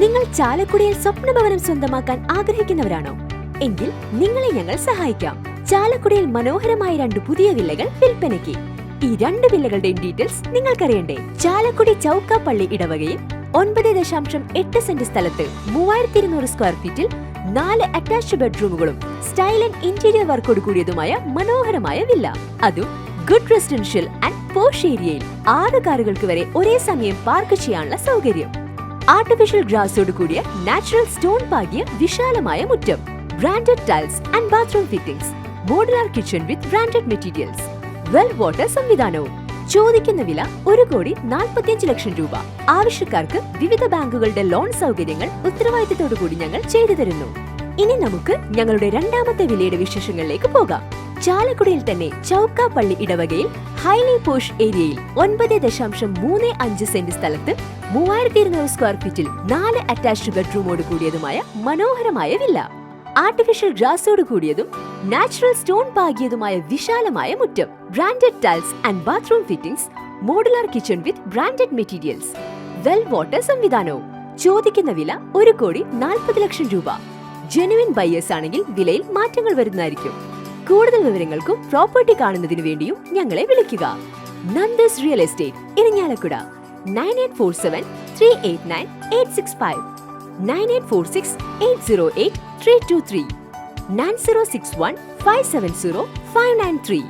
നിങ്ങൾ ചാലക്കുടിയിൽ സ്വപ്നഭവനം സ്വന്തമാക്കാൻ ആഗ്രഹിക്കുന്നവരാണോ? എങ്കിൽ നിങ്ങളെ ഞങ്ങൾ സഹായിക്കാം. ചാലക്കുടിയിൽ മനോഹരമായ രണ്ട് പുതിയ വില്ലകൾ വിൽപ്പനയ്ക്ക്. ഈ രണ്ട് വില്ലകളുടെയും ഡീറ്റെയിൽസ് നിങ്ങൾക്കറിയണ്ടേ? ചാലക്കുടി ചൗക്കാപ്പള്ളി ഇടവകയിൽ ഒൻപത് ദശാംശം എട്ട് സെന്റ് സ്ഥലത്ത് മൂവായിരത്തി ഇരുന്നൂറ് സ്ക്വയർ ഫീറ്റിൽ നാല് അറ്റാച്ച്ഡ് ബെഡ്റൂമുകളും സ്റ്റൈൽ ആൻഡ് ഇന്റീരിയർ വർക്കോട് കൂടിയതുമായ മനോഹരമായ വില്ല. അതും ഗുഡ് റെസിഡൻഷ്യൽ ആൻഡ് പോഷ് ഏരിയയിൽ ആറ് കാറുകൾക്ക് വരെ ഒരേ സമയം പാർക്ക് ചെയ്യാനുള്ള സൗകര്യം. ആർട്ടിഫിഷ്യൽ ഗ്രാസോട് കൂടിയ നാച്ചുറൽ സ്റ്റോൺ പാകിയ വിശാലമായ മുറ്റം. Branded tiles and bathroom fittings modular kitchen with branded materials well water സംവിധാനവും. ചോദിക്കുന്ന വില ഒരു കോടി നാൽപ്പത്തിയഞ്ച് ലക്ഷം രൂപ. ആവശ്യക്കാർക്ക് വിവിധ ബാങ്കുകളുടെ ലോൺ സൗകര്യങ്ങൾ ഉത്തരവാദിത്തത്തോടു കൂടി ഞങ്ങൾ ചെയ്തു തരുന്നു. ഇനി നമുക്ക് ഞങ്ങളുടെ രണ്ടാമത്തെ വിലയുടെ വിശേഷങ്ങളിലേക്ക് പോകാം. ചാലക്കുടിയിൽ തന്നെ ചൗക്കാപ്പള്ളി ഇടവകയിൽ ഹൈലി പോഷ് ഏരിയയിൽ ഒൻപത് ദശാംശം മൂന്ന് അഞ്ച് സെന്റ് സ്ഥലത്ത് മൂവായിരത്തി ഇരുന്നൂറ് സ്ക്വയർ ഫീറ്റിൽ നാല് അറ്റാച്ച്ഡ് ബെഡ്റൂമോട് കൂടിയതുമായ മനോഹരമായ വില്ല ആർട്ടിഫിഷ്യൽ ഗ്രാസോട് കൂടിയതും നാച്ചുറൽ സ്റ്റോൺ പാകിയതുമായ വിശാലമായ മുറ്റം. Branded tiles and bathroom fittings modular kitchen with branded materials well water സംവിധാനവും. ചോദിക്കുന്ന വില ഒരു കോടി നാൽപ്പത് ലക്ഷം രൂപ. ജെനുവിൻ ബയ്യേഴ്സ് ആണെങ്കിൽ വിലയിൽ മാറ്റങ്ങൾ വരുന്നതായിരിക്കും. കൂടുതൽ വിവരങ്ങൾക്കും പ്രോപ്പർട്ടി കാണുന്നതിനു വേണ്ടിയും ഞങ്ങളെ വിളിക്കുക. Nandas real estate Irinjalakuda nine eight four seven three eight nine eight six five nine eight four six eight zero eight three two three nine zero six one five seven zero five nine three.